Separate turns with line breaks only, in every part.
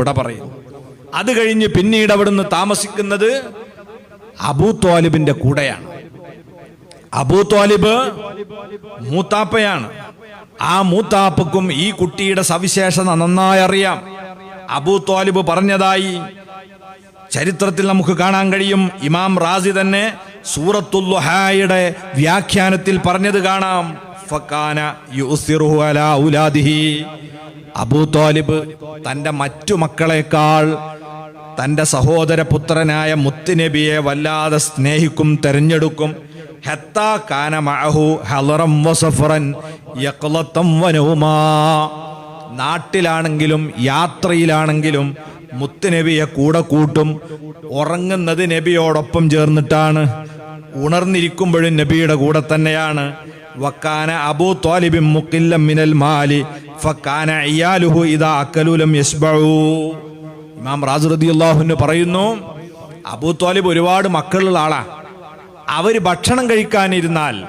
വിട പറയും. അത് കഴിഞ്ഞ് പിന്നീട് അവിടുന്ന് താമസിക്കുന്നത് അബൂ ത്വാലിബിന്റെ കൂടെയാണ്. അബൂ ത്വാലിബ് മൂത്താപ്പയാണ്. ആ മൂത്താപ്പക്കും ഈ കുട്ടിയുടെ സവിശേഷത നന്നായി അറിയാം. അബൂ ത്വാലിബ് പറഞ്ഞതായി ചരിത്രത്തിൽ നമുക്ക് കാണാൻ കഴിയും. ഇമാം റാസി തന്നെ സൂറത്തുല്ലുഹായുടെ വ്യാഖ്യാനത്തിൽ പറഞ്ഞത് കാണാം. അബൂ താലിബ് തന്റെ മറ്റു മക്കളെക്കാൾ തന്റെ സഹോദര പുത്രനായ മുത്തുനബിയെ വല്ലാതെ സ്നേഹിക്കും തെരഞ്ഞെടുക്കും. നാട്ടിലാണെങ്കിലും യാത്രയിലാണെങ്കിലും മുത്തുനബിയെ കൂടെ കൂട്ടും. ഉറങ്ങുന്നത് നബിയോടൊപ്പം ചേർന്നിട്ടാണ്. ഉണർന്നിരിക്കുമ്പോഴും നബിയുടെ കൂടെ തന്നെയാണ്. വക്കാന അബൂ ത്വാലിബിൻ മുക്കില്ലം മിനൽ മാലി ഫക്കാന ഇയാലുഹു ഇദാ അക്കലൂലം യസ്ബഊ ഇമാം റാസു റളിയല്ലാഹു പറയുന്നു അബൂ ത്വാലിബ് ഒരുപാട് മക്കളുള്ള ആളാ. അവർ ഭക്ഷണം കഴിക്കാനിരുന്നാൽ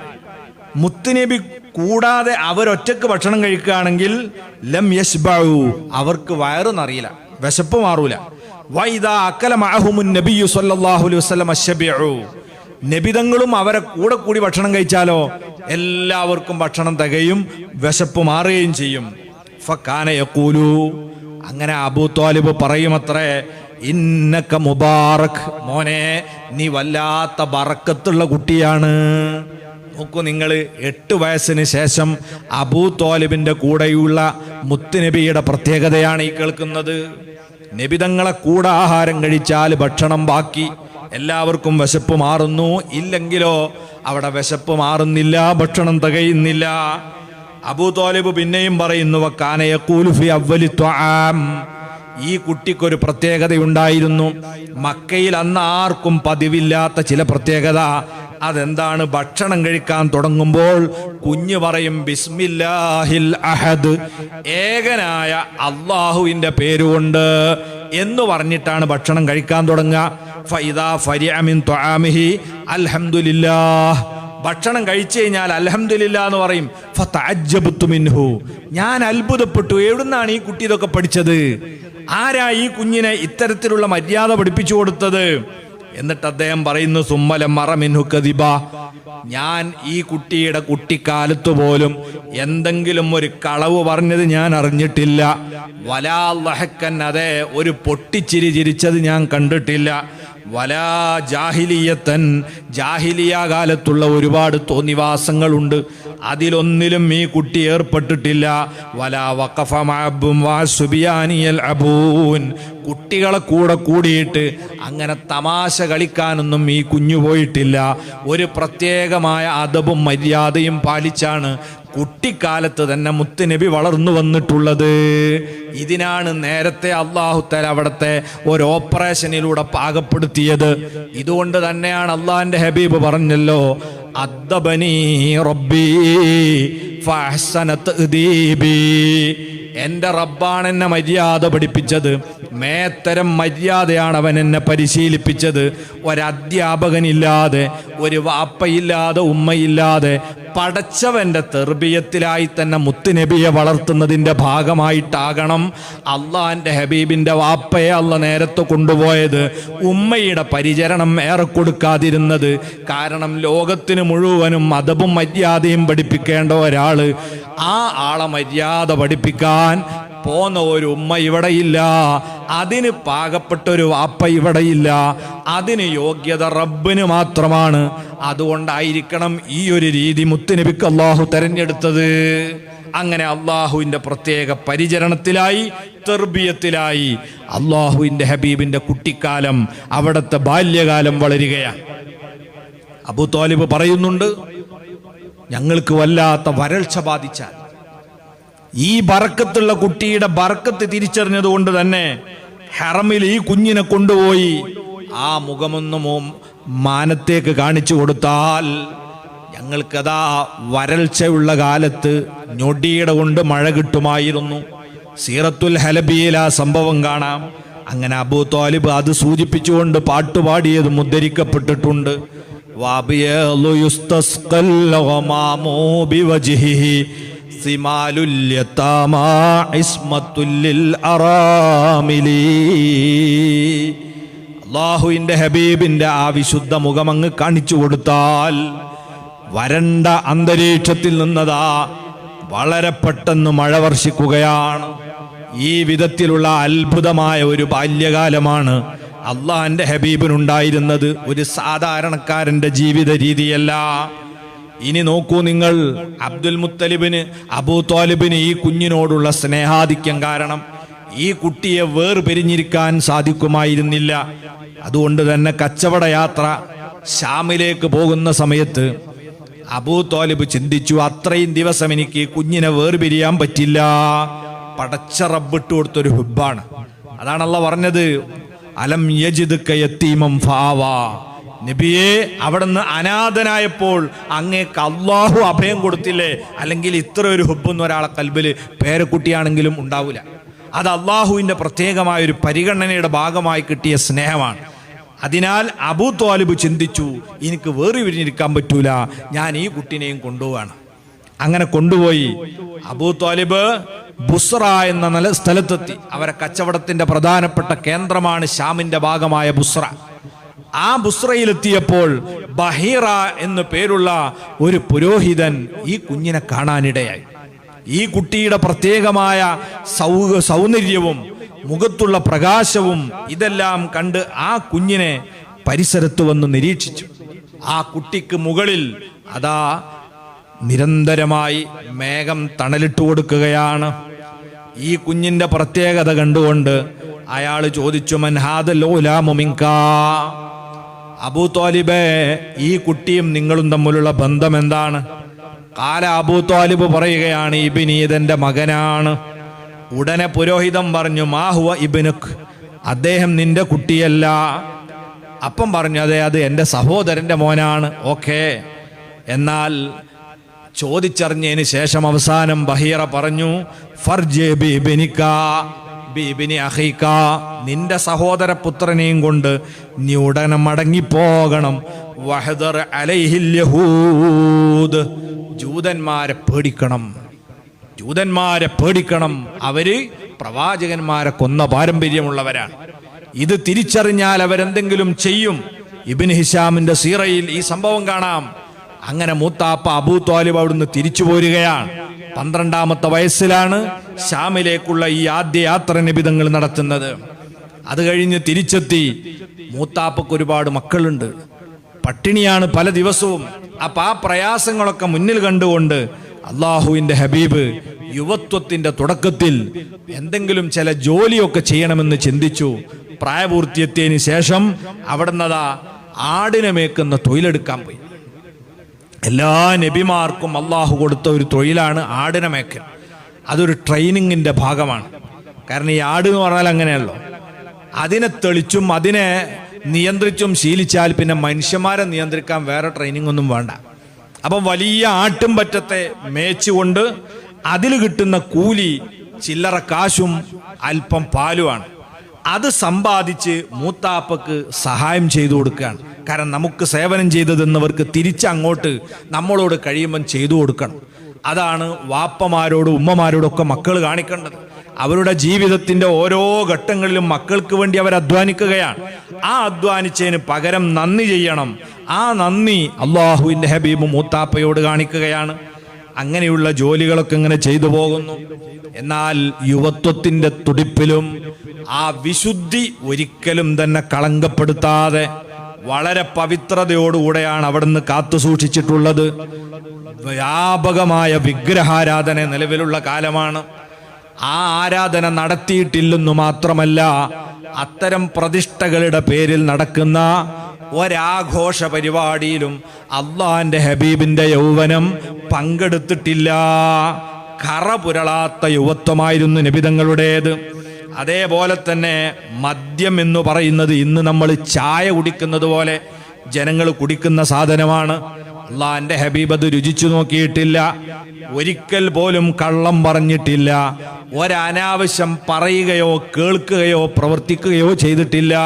മുത്തുനബി കൂടാതെ അവരൊറ്റക്ക് ഭക്ഷണം കഴിക്കുകയാണെങ്കിൽ ലം യശ്ബഉ അവർക്ക് വയറ് നിറയില്ല വിശപ്പ് മാറൂല. നബിയു നബിതങ്ങളും അവരെ കൂടെ കൂടി ഭക്ഷണം കഴിച്ചാലോ? എല്ലാവർക്കും ഭക്ഷണം തികയും വിശപ്പ് മാറുകയും ചെയ്യും. ഫക്കാനയക്കൂലു അങ്ങനെ അബൂ ത്വാലിബ് പറയുമത്രേ ഇന്നക്ക മുബാറക്. മോനെ നീ വല്ലാത്ത ബറക്കത്തുള്ള കുട്ടിയാണ്. നോക്കൂ നിങ്ങൾ എട്ട് വയസ്സിന് ശേഷം അബൂ ത്വാലിബിന്റെ കൂടെയുള്ള മുത്തുനബിയുടെ പ്രത്യേകതയാണ് ഈ കേൾക്കുന്നത്. നബിതങ്ങളെ കൂടാഹാരം കഴിച്ചാൽ ഭക്ഷണം ബാക്കി. എല്ലാവർക്കും വിശപ്പ് മാറുന്നു. ഇല്ലെങ്കിലോ അവിടെ വിശപ്പ് മാറുന്നില്ല ഭക്ഷണം തികയുന്നില്ല. അബൂ തോലിബ് പിന്നെയും പറയുന്നു വക്കാനയ കൂലുഫി അവലി ത്വാം. ഈ കുട്ടിക്കൊരു പ്രത്യേകതയുണ്ടായിരുന്നു മക്കയിൽ അന്ന് ആർക്കും പതിവില്ലാത്ത ചില പ്രത്യേകത. അതെന്താണ്? ഭക്ഷണം കഴിക്കാൻ തുടങ്ങുമ്പോൾ കുഞ്ഞു പറയും ബിസ്മില്ലാഹിൽ അഹദ്. ഏകനായ അള്ളാഹുവിന്റെ പേരുകൊണ്ട് എന്ന് പറഞ്ഞിട്ടാണ് ഭക്ഷണം കഴിക്കാൻ തുടങ്ങുക. ഭക്ഷണം കഴിച്ചു കഴിഞ്ഞാൽ അലഹമില്ല എന്ന് പറയും. മിൻഹു. ഞാൻ അത്ഭുതപ്പെട്ടു. എവിടുന്നാണ് ഈ കുട്ടി ഇതൊക്കെ പഠിച്ചത്? ആരാ ഈ കുഞ്ഞിനെ ഇത്തരത്തിലുള്ള മര്യാദ പഠിപ്പിച്ചു കൊടുത്തത്? എന്നിട്ട് അദ്ദേഹം പറയുന്നു സുമ്മലം മറമിൻഹു കദിബ. ഞാൻ ഈ കുട്ടിയുടെ കുട്ടിക്കാലത്ത് പോലും എന്തെങ്കിലും ഒരു കളവ് പറഞ്ഞത് ഞാൻ അറിഞ്ഞിട്ടില്ല. വലാ ലഹക്കൻ അതെ ഒരു പൊട്ടിച്ചിരി ചിരിച്ചത് ഞാൻ കണ്ടിട്ടില്ല. വലാ ജാഹിലിയത്തൻ. ജാഹിലിയ കാലത്തുള്ള ഒരുപാട് തോന്നിവാസങ്ങളുണ്ട്. അതിലൊന്നിലും ഈ കുട്ടി ഏർപ്പെട്ടിട്ടില്ല. വലാ വഖഫ വാ സുബിയാനിയൽ അബൂൻ. കുട്ടികളെ കൂടെ കൂടിയിട്ട് അങ്ങനെ തമാശ കളിക്കാനൊന്നും ഈ കുഞ്ഞു പോയിട്ടില്ല. ഒരു പ്രത്യേകമായ അതവും മര്യാദയും പാലിച്ചാണ് കുട്ടിക്കാലത്ത് തന്നെ മുത്തുനബി വളർന്നു വന്നിട്ടുള്ളത്. ഇതിനാണ് നേരത്തെ അള്ളാഹുത്തല അവിടത്തെ ഒരു ഓപ്പറേഷനിലൂടെ പാകപ്പെടുത്തിയത്. ഇതുകൊണ്ട് തന്നെയാണ് അള്ളാഹിന്റെ ഹബീബ് പറഞ്ഞല്ലോ അദ്ദബനി റബ്ബി എന്റെ റബ്ബാണ് എന്നെ മര്യാദ പഠിപ്പിച്ചത്. മേത്തരം മര്യാദയാണ് അവൻ എന്നെ പരിശീലിപ്പിച്ചത്. ഒരധ്യാപകനില്ലാതെ ഒരു വാപ്പയില്ലാതെ ഉമ്മയില്ലാതെ പടച്ചവന്റെ തെർബിയത്തിലായി തന്നെ മുത്തുനബിയെ വളർത്തുന്നതിന്റെ ഭാഗമായിട്ടാകണം അള്ളാന്റെ ഹബീബിന്റെ വാപ്പയെ അള്ള നേരത്തെ കൊണ്ടുപോയത്. ഉമ്മയുടെ പരിചരണം ഏറെ കൊടുക്കാതിരുന്നത്. കാരണം ലോകത്തിന് മുഴുവനും മതവും മര്യാദയും പഠിപ്പിക്കേണ്ട ഒരാൾ ആ ആളെ മര്യാദ പഠിപ്പിക്കാൻ പോന്ന ഒരു ഉമ്മ ഇവിടെ ഇല്ല അതിന് പാകപ്പെട്ട ഒരു വാപ്പ ഇല്ല അതിന് യോഗ്യത റബ്ബിന് മാത്രമാണ്. അതുകൊണ്ടായിരിക്കണം ഈ ഒരു രീതി മുത്തുനബിക്ക് അള്ളാഹു തെരഞ്ഞെടുത്തത്. അങ്ങനെ അള്ളാഹുവിന്റെ പ്രത്യേക പരിചരണത്തിലായി തെർബിയത്തിലായി അള്ളാഹുവിന്റെ ഹബീബിന്റെ കുട്ടിക്കാലം അവിടുത്തെ ബാല്യകാലം വളരുകയാണ്. അബു തോലിബ് പറയുന്നുണ്ട് ഞങ്ങൾക്ക് വല്ലാത്ത വരൾച്ച ബാധിച്ചാൽ. ഈ ബറക്കത്തുള്ള കുട്ടിയുടെ ബറക്കത്ത് തിരിച്ചറിഞ്ഞത് കൊണ്ട് തന്നെ ഹെറമിൽ ഈ കുഞ്ഞിനെ കൊണ്ടുപോയി ആ മുഖമൊന്നും മാനത്തേക്ക് കാണിച്ചു കൊടുത്താൽ ഞങ്ങൾക്കതാ വരൾച്ചയുള്ള കാലത്ത് ഞൊടിയുടെ കൊണ്ട് മഴ കിട്ടുമായിരുന്നു. സീറത്തുൽ ഹലബിയിൽ ആ സംഭവം കാണാം. അങ്ങനെ അബൂ താലിബ് അത് സൂചിപ്പിച്ചുകൊണ്ട് പാട്ടുപാടിയത് മുദ്രിക്കപ്പെട്ടിട്ടുണ്ട് وأبيض يستسقى الغمام بوجهه സിമാലുൽ യതാമാ ഇസ്മത്തുൽ ലിൽ അറാമിലി അള്ളാഹുവിന്റെ ഹബീബിന്റെ ആ വിശുദ്ധ മുഖം അങ്ങ് കാണിച്ചു കൊടുത്താൽ വരണ്ട അന്തരീക്ഷത്തിൽ നിന്നതാ വളരെ പെട്ടെന്ന് മഴ വർഷിക്കുകയാണ് ഈ വിധത്തിലുള്ള അത്ഭുതമായ ഒരു ബാല്യകാലമാണ് അള്ളാഹിന്റെ ഹബീബിനുണ്ടായിരുന്നത് ഒരു സാധാരണക്കാരന്റെ ജീവിത രീതിയല്ല. ഇനി നോക്കൂ നിങ്ങൾ അബ്ദുൽ മുത്തലിബിന് അബൂ താലിബിന് ഈ കുഞ്ഞിനോടുള്ള സ്നേഹാധിക്യം കാരണം ഈ കുട്ടിയെ വേർപിരിഞ്ഞിരിക്കാൻ സാധിക്കുമായിരുന്നില്ല. അതുകൊണ്ട് തന്നെ കച്ചവട യാത്ര ഷാമിലേക്ക് പോകുന്ന സമയത്ത് അബൂ താലിബ് ചിന്തിച്ചു അത്രയും ദിവസം എനിക്ക് കുഞ്ഞിനെ വേർപിരിയാൻ പറ്റില്ല. പടച്ച റബ്ബിട്ട് കൊടുത്തൊരു ഹുബാണ് അതാണല്ലോ പറഞ്ഞത്. അലം യജിദ് കയത്തീമം ഫാവാ. നബിയെ അവിടുന്ന് അനാഥനായപ്പോൾ അങ്ങേക്ക് അള്ളാഹു അഭയം കൊടുത്തില്ലേ? അല്ലെങ്കിൽ ഇത്ര ഒരു ഹുബെന്ന് ഒരാളെ കൽബിൽ പേരക്കുട്ടിയാണെങ്കിലും ഉണ്ടാവില്ല അത് അള്ളാഹുവിന്റെ പ്രത്യേകമായ ഒരു പരിഗണനയുടെ ഭാഗമായി കിട്ടിയ സ്നേഹമാണ്. അതിനാൽ അബൂ ത്വാലിബ് ചിന്തിച്ചു എനിക്ക് വേറി വിരിഞ്ഞിരിക്കാൻ പറ്റൂല ഞാൻ ഈ കുട്ടിനെയും കൊണ്ടുപോവാണ്. അങ്ങനെ കൊണ്ടുപോയി. അബൂ തോലിബ് ബുസ്ര എന്ന നില സ്ഥലത്തെത്തി. അവരെ കച്ചവടത്തിന്റെ പ്രധാനപ്പെട്ട കേന്ദ്രമാണ് ഷാമിന്റെ ഭാഗമായ ബുസ്ര ആ ബുസ്രയിലെത്തിയപ്പോൾ ബഹീറ എന്നു പേരുള്ള ഒരു പുരോഹിതൻ ഈ കുഞ്ഞിനെ കാണാനിടയായി. ഈ കുട്ടിയുടെ പ്രത്യേകമായ സൗ സൗന്ദര്യവും മുഖത്തുള്ള പ്രകാശവും ഇതെല്ലാം കണ്ട് ആ കുഞ്ഞിനെ പരിസരത്ത് വന്ന് നിരീക്ഷിച്ചു. ആ കുട്ടിക്ക് മുകളിൽ അതാ നിരന്തരമായി മേഘം തണലിട്ട് കൊടുക്കുകയാണ്. ഈ കുഞ്ഞിന്റെ പ്രത്യേകത കണ്ടുകൊണ്ട് അയാൾ ചോദിച്ചു മൻഹാദലോലാമുമിങ്ക അബൂ തോലിബേ ഈ കുട്ടിയും നിങ്ങളും തമ്മിലുള്ള ബന്ധം എന്താണ്? കാല അബൂ തോലിബ് പറയുകയാണ് ഇബിനീതന്റെ മകനാണ്. ഉടനെ പുരോഹിതം പറഞ്ഞു മാഹുവ ഇബിനുഖ് അദ്ദേഹം നിന്റെ കുട്ടിയല്ല. അപ്പം പറഞ്ഞു അതെ അത് എന്റെ സഹോദരന്റെ മോനാണ് ഓക്കേ. എന്നാൽ ചോദിച്ചറിഞ്ഞതിന് ശേഷം അവസാനം ബഹീറ പറഞ്ഞു ഫർജെ നിന്റെ സഹോദര പുത്രനെയും കൊണ്ട് നീ ഉടനെ മടങ്ങിപ്പോകണം. വഹദർ അലൈഹില്യഹൂദ് ജൂതന്മാരെ പേടിക്കണം. ജൂതന്മാരെ പേടിക്കണം. അവർ പ്രവാചകന്മാരെ കൊന്ന പാരമ്പര്യമുള്ളവരാണ്. ഇത് തിരിച്ചറിഞ്ഞാൽ അവരെന്തെങ്കിലും ചെയ്യും? ഇബിൻ ഹിഷാമിന്റെ സീറയിൽ ഈ സംഭവം കാണാം. അങ്ങനെ മൂത്താപ്പ അബൂ ത്വാലിബ് അവിടുന്ന് തിരിച്ചു പോരുകയാണ്. പന്ത്രണ്ടാമത്തെ വയസ്സിലാണ് ഷാമിലേക്കുള്ള ഈ ആദ്യ യാത്ര നിബിതങ്ങൾ നടത്തുന്നത്. അത് കഴിഞ്ഞ് തിരിച്ചെത്തി മൂത്താപ്പക്ക് ഒരുപാട് മക്കളുണ്ട്. പട്ടിണിയാണ് പല ദിവസവും. അപ്പൊ ആ പ്രയാസങ്ങളൊക്കെ മുന്നിൽ കണ്ടുകൊണ്ട് അള്ളാഹുവിന്റെ ഹബീബ് യുവത്വത്തിന്റെ തുടക്കത്തിൽ എന്തെങ്കിലും ചില ജോലിയൊക്കെ ചെയ്യണമെന്ന് ചിന്തിച്ചു. പ്രായപൂർത്തിയെത്തിയതിന് ശേഷം അവിടുന്നതാ ആടിനെ മേക്കുന്ന തൊഴിലെടുക്കാൻ പോയി. എല്ലാ നബിമാർക്കും അള്ളാഹു കൊടുത്ത ഒരു തൊഴിലാണ് ആടിനെ മേക്കൽ അതൊരു ട്രെയിനിങ്ങിന്റെ ഭാഗമാണ്. കാരണം ഈ ആട് എന്ന് പറഞ്ഞാൽ അങ്ങനെയല്ലോ. അതിനെ തെളിച്ചും അതിനെ നിയന്ത്രിച്ചും ശീലിച്ചാൽ പിന്നെ മനുഷ്യന്മാരെ നിയന്ത്രിക്കാൻ വേറെ ട്രെയിനിങ് ഒന്നും വേണ്ട. അപ്പം വലിയ ആട്ടും പറ്റത്തെ മേച്ചുകൊണ്ട് അതിൽ കിട്ടുന്ന കൂലി ചില്ലറ കാശും അല്പം പാലുമാണ്. അത് സമ്പാദിച്ച് മൂത്താപ്പക്ക് സഹായം ചെയ്തു കൊടുക്കുകയാണ്. കാരണം നമുക്ക് സേവനം ചെയ്തതെന്നവർക്ക് തിരിച്ചങ്ങോട്ട് നമ്മളോട് കഴിയുമ്പം ചെയ്തു കൊടുക്കണം. അതാണ് വാപ്പമാരോടും ഉമ്മമാരോടൊക്കെ മക്കൾ കാണിക്കേണ്ടത്. അവരുടെ ജീവിതത്തിന്റെ ഓരോ ഘട്ടങ്ങളിലും മക്കൾക്ക് വേണ്ടി അവർ അധ്വാനിക്കുകയാണ്. ആ അധ്വാനിച്ചതിന് പകരം നന്ദി ചെയ്യണം. ആ നന്ദി അള്ളാഹുവിന്റെ ഹബീബ് മൂത്താപ്പയോട് കാണിക്കുകയാണ്. അങ്ങനെയുള്ള ജോലികളൊക്കെ ഇങ്ങനെ ചെയ്തു പോകുന്നു. എന്നാൽ യുവത്വത്തിന്റെ തുടിപ്പിലും ആ വിശുദ്ധി ഒരിക്കലും തന്നെ കളങ്കപ്പെടുത്താതെ വളരെ പവിത്രതയോടുകൂടെയാണ് അവിടുന്ന് കാത്തു സൂക്ഷിച്ചിട്ടുള്ളത്. വ്യാപകമായ വിഗ്രഹാരാധന നിലവിലുള്ള കാലമാണ്. ആ ആരാധന നടത്തിയിട്ടില്ലെന്നു മാത്രമല്ല അത്തരം പ്രതിഷ്ഠകളുടെ പേരിൽ നടക്കുന്ന ഒരാഘോഷ പരിപാടിയിലും അള്ളാന്റെ ഹബീബിന്റെ യൗവനം പങ്കെടുത്തിട്ടില്ല. കറ പുരളാത്ത യുവത്വമായിരുന്നു നബിതങ്ങളുടേത്. അതേപോലെ തന്നെ മദ്യം എന്ന് പറയുന്നത് ഇന്ന് നമ്മൾ ചായ കുടിക്കുന്നത് പോലെ ജനങ്ങൾ കുടിക്കുന്ന സാധനമാണ്. അള്ളാന്റെ ഹബീബ് അത് രുചിച്ചു നോക്കിയിട്ടില്ല. ഒരിക്കൽ പോലും കള്ളം പറഞ്ഞിട്ടില്ല. ഒരനാവശ്യം പറയുകയോ കേൾക്കുകയോ പ്രവർത്തിക്കുകയോ ചെയ്തിട്ടില്ല.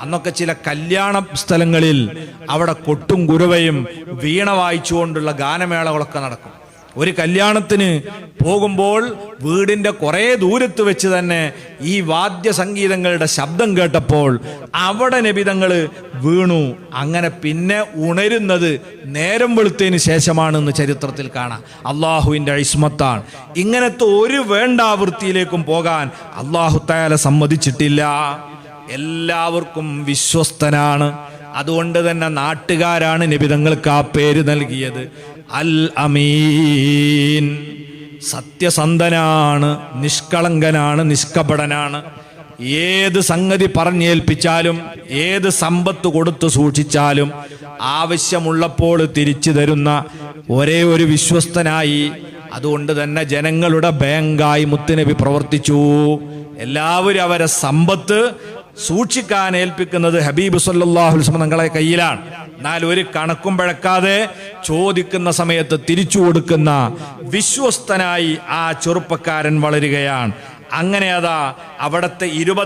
അന്നൊക്കെ ചില കല്യാണ സ്ഥലങ്ങളിൽ അവിടെ കൊട്ടും കുരുവയും വീണ വായിച്ചുകൊണ്ടുള്ള ഗാനമേളകളൊക്കെ നടക്കും. ഒരു കല്യാണത്തിന് പോകുമ്പോൾ വീടിന്റെ കുറേ ദൂരത്ത് വെച്ച് തന്നെ ഈ വാദ്യ സംഗീതങ്ങളുടെ ശബ്ദം കേട്ടപ്പോൾ അവിടെ നബിതങ്ങൾ വീണു. അങ്ങനെ പിന്നെ ഉണരുന്നത് നേരം വെളുത്തതിന് ശേഷമാണെന്ന് ചരിത്രത്തിൽ കാണാം. അള്ളാഹുവിന്റെ ഇസ്മത്താണ് ഇങ്ങനത്തെ ഒരു വേണ്ടാവൃത്തിയിലേക്കും പോകാൻ അള്ളാഹു തയാല സമ്മതിച്ചിട്ടില്ല. എല്ലാവർക്കും വിശ്വസ്തനാണ്. അതുകൊണ്ട് തന്നെ നാട്ടുകാരാണ് നിബിതങ്ങൾക്ക് ആ പേര് നൽകിയത്. അൽ അമീൻ സത്യസന്ധനാണ് നിഷ്കളങ്കനാണ് നിഷ്കപടനാണ്. ഏത് സംഗതി പറഞ്ഞേൽപ്പിച്ചാലും ഏത് സമ്പത്ത് കൊടുത്തു സൂക്ഷിച്ചാലും ആവശ്യമുള്ളപ്പോൾ തിരിച്ചു തരുന്ന ഒരേ ഒരു വിശ്വസ്തനായി. അതുകൊണ്ട് തന്നെ ജനങ്ങളുടെ ബാങ്കായി മുത്തുനബി പ്രവർത്തിച്ചു. എല്ലാവരും അവരെ സമ്പത്ത് സൂക്ഷിക്കാൻ ഏൽപ്പിക്കുന്നത് ഹബീബ് സല്ലാഹുസ്മങ്ങളെ കയ്യിലാണ്. എന്നാൽ ഒരു കണക്കും പഴക്കാതെ ചോദിക്കുന്ന സമയത്ത് തിരിച്ചു കൊടുക്കുന്ന വിശ്വസ്തനായി ആ ചെറുപ്പക്കാരൻ വളരുകയാണ്. അങ്ങനെ അതാ അവിടുത്തെ ഇരുപത്